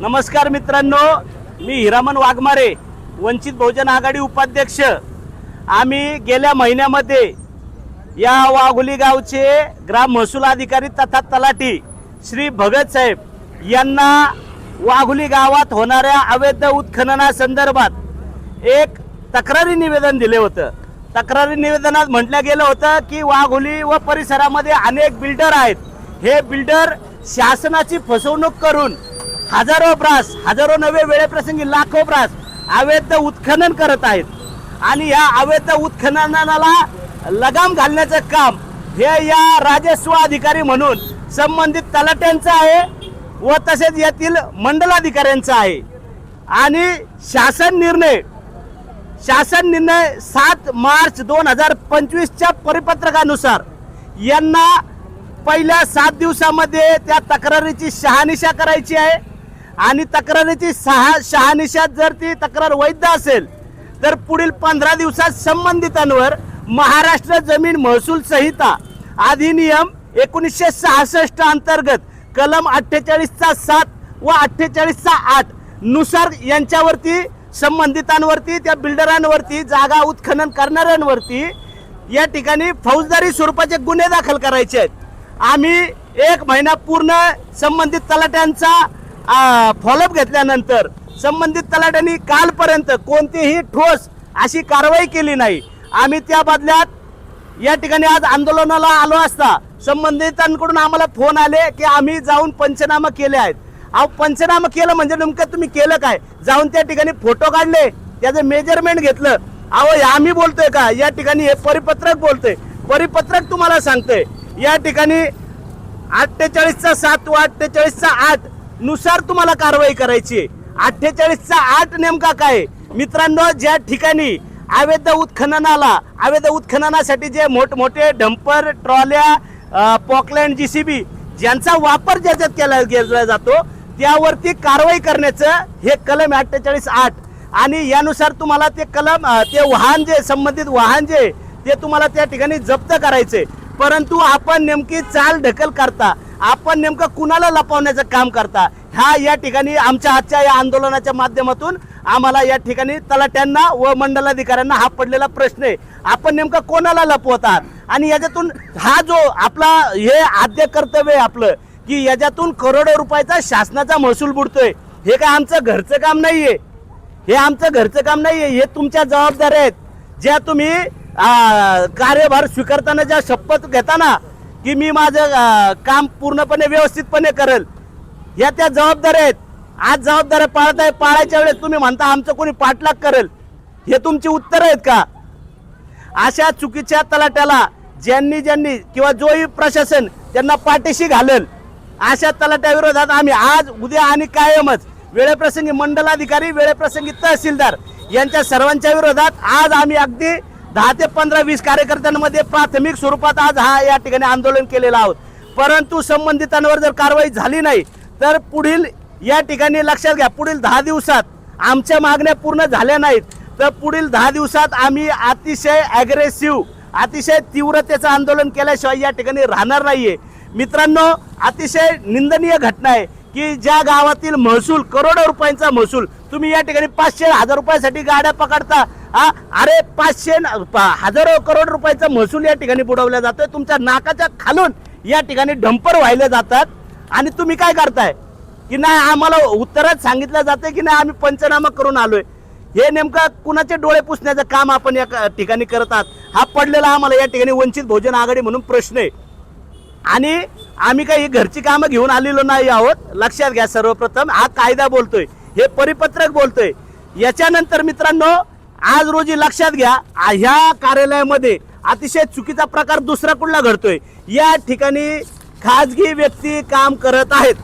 नमस्कार मित्रांनो मी हिरामन वाघमारे वंचित बहुजन आघाडी उपाध्यक्ष. आम्ही गेल्या महिन्यामध्ये या वाघोली गावचे ग्राम महसूल अधिकारी तथा तलाठी श्री भगत साहेब यांना वाघोली गावात होणाऱ्या अवैध उत्खननासंदर्भात एक तक्रारी निवेदन दिले होतं. तक्रारी निवेदनात म्हटलं गेलं होतं की वाघोली व परिसरामध्ये अनेक बिल्डर आहेत. हे बिल्डर शासनाची फसवणूक करून हजारो ब्रास हजारो नवे वेळेप्रसंगी लाखो ब्रास अवैध उत्खनन करत आहेत. आणि या अवैध उत्खननाला लगाम घालण्याचं काम हे या राजस्व अधिकारी म्हणून संबंधित तलाट्यांचं आहे व तसेच यातील मंडलाधिकाऱ्यांचं आहे. आणि शासन निर्णय शासन निर्णय सात मार्च दोन हजार पंचवीसच्या परिपत्रकानुसार यांना पहिल्या सात दिवसामध्ये त्या तक्रारीची शहानिशा करायची आहे. आणि तक्रारीची सहा शहानिशात जर ती तक्रार वैध असेल तर पुढील पंधरा दिवसात संबंधितांवर महाराष्ट्र जमीन महसूल संहिता अधिनियम एकोणीसशे सहासष्ट अंतर्गत कलम अठ्ठेचाळीसचा सात व अठ्ठेचाळीसचा आठनुसार यांच्यावरती संबंधितांवरती त्या बिल्डरांवरती जागा उत्खनन करणाऱ्यांवरती या ठिकाणी फौजदारी स्वरूपाचे गुन्हे दाखल करायचे आहेत. आम्ही एक महिना पूर्ण संबंधित तलाट्यांचा फॉलोअप घेतल्यानंतर संबंधित तलाट्यांनी कालपर्यंत कोणतीही ठोस अशी कारवाई केली नाही. आम्ही त्या बदल्यात या ठिकाणी आज आंदोलनाला आलो असता संबंधितांकडून आम्हाला फोन आले की आम्ही जाऊन पंचनामा केले आहेत. अहो पंचनामा केलं म्हणजे नेमकं तुम्ही केलं काय? जाऊन त्या ठिकाणी फोटो काढले त्याचं मेजरमेंट घेतलं. अहो आम्ही बोलतोय का? या ठिकाणी हे परिपत्रक बोलतोय. परिपत्रक तुम्हाला सांगतोय. या ठिकाणी अठ्ठेचाळीसचा सात व अठ्ठेचाळीसचा आठ नुसार तुम्हाला कारवाई करायची अठ्ठेचाळीसचा आठ नेमका काय? मित्रांनो ज्या ठिकाणी अवैध उत्खननाला अवैध उत्खननासाठी जे मोठमोठे डंपर ट्रॉल्या पॉकलँड जी सी बी ज्यांचा वापर ज्याच्यात केला गेला जातो त्यावरती कारवाई करण्याचं हे कलम अठ्ठेचाळीस आठ. आणि यानुसार तुम्हाला ते कलम ते वाहन जे संबंधित वाहन जे ते तुम्हाला त्या ठिकाणी जप्त करायचे परंतु आपण नेमकी चाल ढकल करता. आपण नेमकं कुणाला लपवण्याचं काम करता? ह्या या ठिकाणी आमच्या आजच्या या आंदोलनाच्या माध्यमातून आम्हाला या ठिकाणी तलाट्यांना व मंडलाधिकाऱ्यांना हा पडलेला प्रश्न आहे. आपण नेमकं कोणाला लपवतात आणि याच्यातून हा जो आपला हे आद्य कर्तव्य आहे आपलं की याच्यातून करोडो रुपयाचा शासनाचा महसूल बुडतोय. हे काय आमचं घरचं काम नाही आहे हे आमचं घरचं काम नाही आहे हे तुमच्या जबाबदाऱ्या आहेत. ज्या तुम्ही कार्यभार स्वीकारताना ज्या शपथ घेताना की मी माझं काम पूर्णपणे व्यवस्थितपणे करेल. या त्या जबाबदाऱ्या आहेत. आज जबाबदाऱ्या पाळत आहे पाळायच्या वेळेस तुम्ही म्हणता आमचं कोणी पाठलाग करेल. हे तुमची उत्तर आहेत का? अशा चुकीच्या तलाट्याला ज्यांनी ज्यांनी किंवा जोही प्रशासन त्यांना पाठीशी घालेल अशा तलाट्याविरोधात आम्ही आज उद्या आणि कायमच वेळेप्रसंगी मंडलाधिकारी वेळेप्रसंगी तहसीलदार यांच्या सर्वांच्या विरोधात आज आम्ही अगदी दहा ते पंधरा वीस कार्यकर्त्यांमध्ये प्राथमिक स्वरूपात आज हा या ठिकाणी आंदोलन केलेलं आहोत. परंतु संबंधितांवर जर कारवाई झाली नाही तर पुढील या ठिकाणी लक्षात घ्या पुढील दहा दिवसात आमच्या मागण्या पूर्ण झाल्या नाहीत. तर पुढील दहा दिवसात आम्ही अतिशय ॲग्रेसिव्ह अतिशय तीव्रतेचं आंदोलन केल्याशिवाय या ठिकाणी राहणार नाहीये. मित्रांनो अतिशय निंदनीय घटना आहे की ज्या गावातील महसूल करोडो रुपयांचा महसूल तुम्ही या ठिकाणी पाचशे हजार रुपयासाठी गाड्या पकडता हा? अरे पाचशे न- हजारो करोड रुपयाचा महसूल या ठिकाणी बुडवला जातोय. तुमच्या नाकाच्या खालून या ठिकाणी डंपर व्हायला जातात. आणि तुम्ही काय करताय? की नाही आम्हाला उत्तरात सांगितलं जाते की नाही आम्ही पंचनामा करून आलोय. हे नेमकं कुणाचे डोळे पुसण्याचं काम आपण या ठिकाणी करत आहात? हा पडलेला आम्हाला या ठिकाणी वंचित भोजन आघाडी म्हणून प्रश्न आहे. आणि आम्ही काही घरची कामं घेऊन आलेलो नाही आहोत. लक्षात घ्या सर्वप्रथम. हा कायदा बोलतोय. हे परिपत्रक बोलतोय. याच्यानंतर मित्रांनो आज रोजी लक्षात घ्या ह्या कार्यालयामध्ये अतिशय चुकीचा प्रकार दुसरा कुठला घडतोय? या ठिकाणी खाजगी व्यक्ती काम करत आहेत.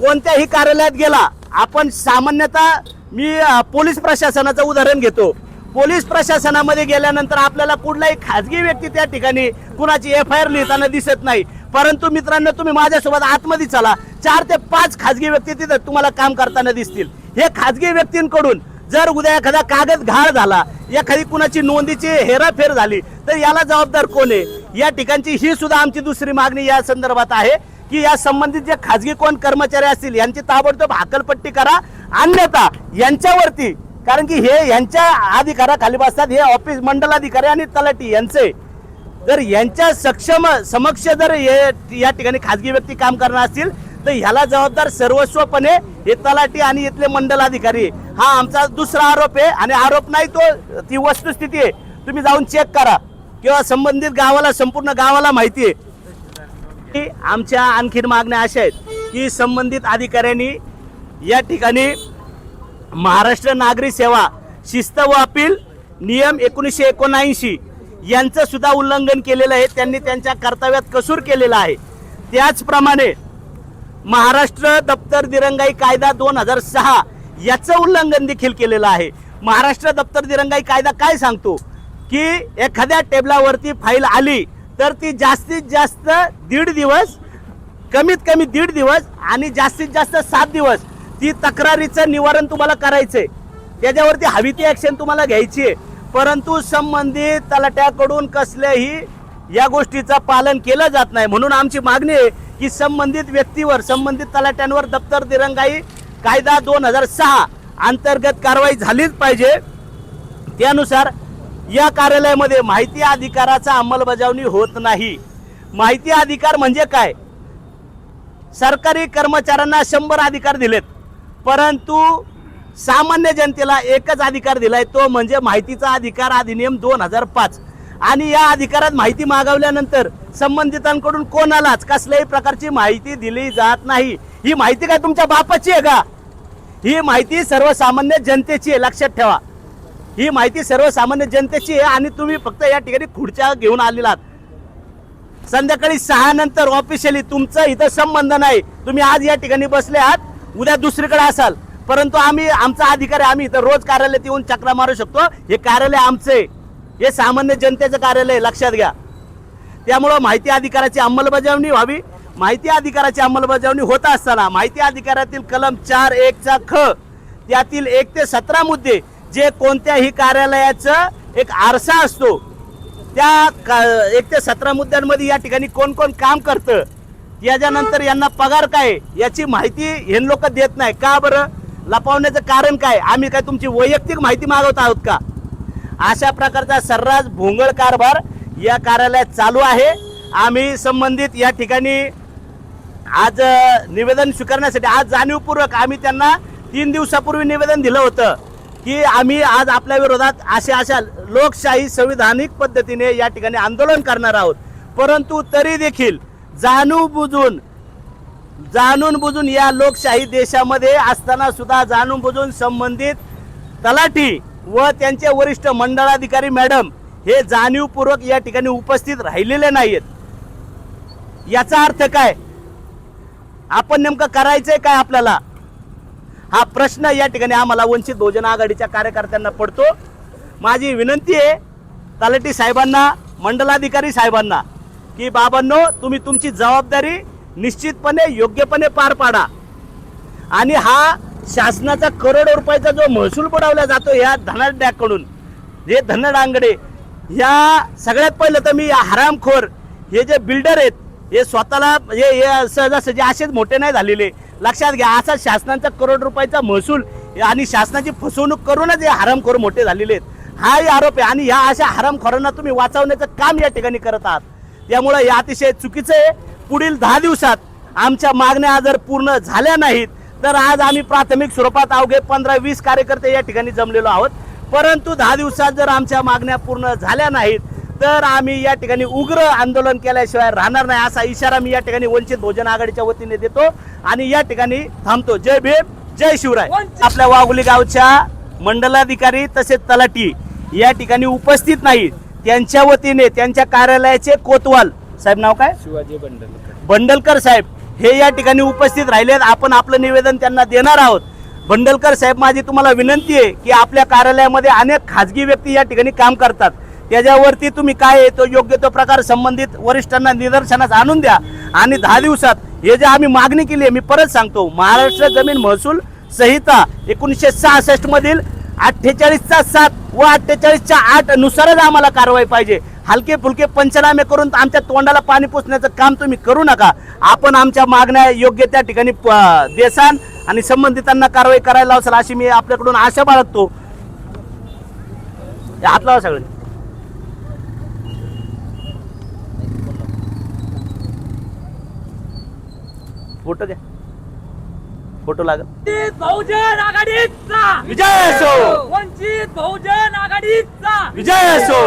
कोणत्याही कार्यालयात गेला आपण सामान्यतः मी पोलीस प्रशासनाचं उदाहरण घेतो. पोलीस प्रशासनामध्ये गेल्यानंतर आपल्याला कुठलाही खाजगी व्यक्ती त्या ठिकाणी कुणाची एफ आय आर लिहिताना दिसत नाही. परंतु मित्रांनो तुम्ही माझ्यासोबत आतमध्ये चला. चार ते पाच खाजगी व्यक्ती तिथं तुम्हाला काम करताना दिसतील. हे खाजगी व्यक्तींकडून जर उद्या एखादा कागद घाळ झाला एखादी कुणाची नोंदीची हेराफेर झाली तर याला जबाबदार कोण आहे? या ठिकाणची ही सुद्धा आमची दुसरी मागणी या संदर्भात आहे की या संबंधित जे खाजगी कोण कर्मचारी असतील यांची ताबडतोब हाकलपट्टी करा. अन्यथा यांच्यावरती कारण की हे यांच्या अधिकाराखाली बसतात हे ऑफिस मंडलाधिकारी आणि तलाठी यांचे. जर यांच्या सक्षम समक्ष जर हे या ठिकाणी खाजगी व्यक्ती काम करणार असतील तर ह्याला जबाबदार सर्वस्वपणे हे तलाठी आणि इथले मंडल अधिकारी हा आमचा दुसरा आरोप आहे आणि आरोप नाही तो ती वस्तुस्थिती आहे. तुम्ही जाऊन चेक करा. किंवा संबंधित गावाला संपूर्ण गावाला माहिती आहे. की आमच्या आणखीन मागण्या अशा आहेत की संबंधित अधिकाऱ्यांनी या ठिकाणी महाराष्ट्र नागरी सेवा शिस्त व अपील नियम एकोणीसशे एकोणऐंशी यांचं सुद्धा उल्लंघन केलेलं आहे. त्यांनी त्यांच्या कर्तव्यात कसूर केलेला आहे. त्याचप्रमाणे महाराष्ट्र दप्तर दिरंगाई कायदा दोन हजार सहा याचं उल्लंघन देखील केलेलं आहे. महाराष्ट्र दप्तर दिरंगाई कायदा काय सांगतो? की एखाद्या टेबलावरती फाईल आली तर ती जास्तीत जास्त दीड दिवस कमीत कमी दीड दिवस आणि जास्तीत जास्त सात दिवस ती तक्रारीचं निवारण तुम्हाला करायचंय. त्याच्यावरती हवी ती ॲक्शन तुम्हाला घ्यायची आहे परंतु संबंधित तलाट्याकडून कसल्याही या गोष्टीचं पालन केलं जात नाही. म्हणून आमची मागणी आहे की संबंधित व्यक्तीवर संबंधित तलाट्यांवर दप्तर दिरंगाई कायदा दोन हजार सहा अंतर्गत कारवाई झालीच पाहिजे. त्यानुसार या कार्यालयामध्ये माहिती अधिकाराचा अंमलबजावणी होत नाही. माहिती अधिकार म्हणजे काय? सरकारी कर्मचाऱ्यांना शंभर अधिकार दिलेत परंतु सामान्य जनतेला एकच अधिकार दिलाय तो म्हणजे माहितीचा अधिकार अधिनियम दोन हजार पाच. आणि या अधिकारात माहिती मागवल्यानंतर संबंधितांकडून कोणालाच कसल्याही प्रकारची माहिती दिली जात नाही. ही माहिती काय तुमच्या बापाची आहे का? ही माहिती सर्वसामान्य जनतेची आहे लक्षात ठेवा. ही माहिती सर्वसामान्य जनतेची आहे आणि तुम्ही फक्त या ठिकाणी खुर्च्या घेऊन आलेलात संध्याकाळी सहा नंतर ऑफिशियली तुमचा इथं संबंध नाही. तुम्ही आज या ठिकाणी बसले आहात उद्या दुसरीकडे असाल. परंतु आम्ही आमचा अधिकार आहे आम्ही इथं रोज कार्यालयात येऊन चक्रा मारू शकतो. हे कार्यालय आमचे हे सामान्य जनतेचं कार्यालय लक्षात घ्या. त्यामुळं माहिती अधिकाराची अंमलबजावणी व्हावी. माहिती अधिकाराची अंमलबजावणी होत असताना माहिती अधिकारातील कलम चार एकचा ख त्यातील एक ते सतरा मुद्दे जे कोणत्याही कार्यालयाचं एक आरसा असतो त्या का- एक ते सतरा मुद्द्यांमध्ये या ठिकाणी कोण कोण काम करतं याच्यानंतर यांना पगार काय याची माहिती हे लोक देत नाही. का बरं? लपवण्याचं कारण काय? आम्ही काय तुमची वैयक्तिक माहिती मागवत आहोत का? अशा प्रकारचा सर्रास भोंगळ कारभार या कार्यालयात चालू आहे. आम्ही संबंधित या ठिकाणी आज निवेदन स्वीकारण्यासाठी आज जाणीवपूर्वक आम्ही त्यांना तीन दिवसापूर्वी निवेदन दिलं होतं की आम्ही आज आपल्या विरोधात अशा अशा लोकशाही संविधानिक पद्धतीने या ठिकाणी आंदोलन करणार आहोत. परंतु तरी देखील जाणून बुजून जाणून बुजून या लोकशाही देशामध्ये असताना सुद्धा जाणून बुजून संबंधित तलाठी व त्यांचे वरिष्ठ मंडळाधिकारी मॅडम हे जाणीवपूर्वक या ठिकाणी उपस्थित राहिलेले नाहीत याचा अर्थ काय? आपण नेमकं करायचंय काय आपल्याला? हा प्रश्न या ठिकाणी आम्हाला वंचित बहुजन आघाडीच्या कार्यकर्त्यांना पडतो. माझी विनंती आहे तलाठी साहेबांना मंडलाधिकारी साहेबांना की बाबांनो तुम्ही तुमची जबाबदारी निश्चितपणे योग्यपणे पार पाडा. आणि हा शासनाचा करोडो रुपयाचा जो महसूल बुडवला जातो या धनाढ्याकडून जे धनडांगडे ह्या सगळ्यात पहिलं तर मी हरामखोर हे जे बिल्डर आहेत हे स्वतःला हे हे सहजासहजी असेच मोठे नाही झालेले. लक्षात घ्या असा शासनाचा करोड रुपयाचा महसूल आणि शासनाची फसवणूक करूनच हे हरामखोर मोठे झालेले आहेत. हाही आरोप आहे आणि ह्या अशा हरामखोरांना तुम्ही वाचवण्याचं काम या ठिकाणी करत आहात. त्यामुळं हे अतिशय चुकीचं आहे. पुढील दहा दिवसात आमच्या मागण्या जर पूर्ण झाल्या नाहीत तर आज आम्ही प्राथमिक स्वरूपात अवघे पंधरा वीस कार्यकर्ते या ठिकाणी जमलेलो आहोत. परंतु दहा दिवसात जर आमच्या मागण्या पूर्ण झाल्या नाहीत तर आम्ही या ठिकाणी उग्र आंदोलन केल्याशिवाय राहणार नाही असा इशारा मी या ठिकाणी वंचित बहुजन आघाडीच्या वतीने देतो आणि या ठिकाणी थांबतो. जय भीम जय शिवराय. आपल्या वाघोली गावच्या मंडलाधिकारी तसेच तलाठी या ठिकाणी उपस्थित नाहीत. त्यांच्या वतीने त्यांच्या कार्यालयाचे कोतवाल साहेब नाव काय? शिवाजी बंडलकर. बंडलकर साहेब. हे या ठिकाणी उपस्थित राहिलेत. आपण आपलं निवेदन त्यांना देणार आहोत. बंडलकर साहेब माझी तुम्हाला विनंती आहे की आपल्या कार्यालयामध्ये अनेक खाजगी व्यक्ती या ठिकाणी काम करतात. त्याच्यावरती तुम्ही काय आहे तो योग्य तो प्रकार संबंधित वरिष्ठांना निदर्शनास आणून द्या. आणि दहा दिवसात हे जे आम्ही मागणी केली आहे मी परत सांगतो. महाराष्ट्र जमीन महसूल संहिता एकोणीसशे सहासष्ट मधील अठ्ठेचाळीसचा सात व अठ्ठेचाळीसच्या आठ नुसारच आम्हाला कारवाई पाहिजे. हलके फुलके पंचनामे करून आमच्या तोंडाला पाणी पुसण्याचं काम तुम्ही करू नका. आपण आमच्या मागण्या योग्य त्या ठिकाणी देसान आणि संबंधितांना कारवाई करायला लावसाल अशी मी आपल्याकडून आशा बाळगतो. हात लावा सगळे. फोटो घ्या. फोटो लागल. बहुजन आघाडीचा. विजय असो. वंचित बहुजन आघाडीचा. विजय असो.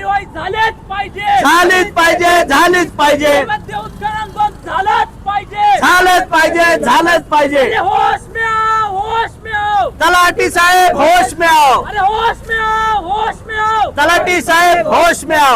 कार्यवाही झालेच पाहिजे. झालीच पाहिजे झालीच पाहिजे. उत्खनन झालंच पाहिजे. झालंच पाहिजे झालंच पाहिजे. होश में आओ होश में आओ तलाठी साहेब होश में आओ अरे होश में आओ होश में आओ तलाठी साहेब होश में आओ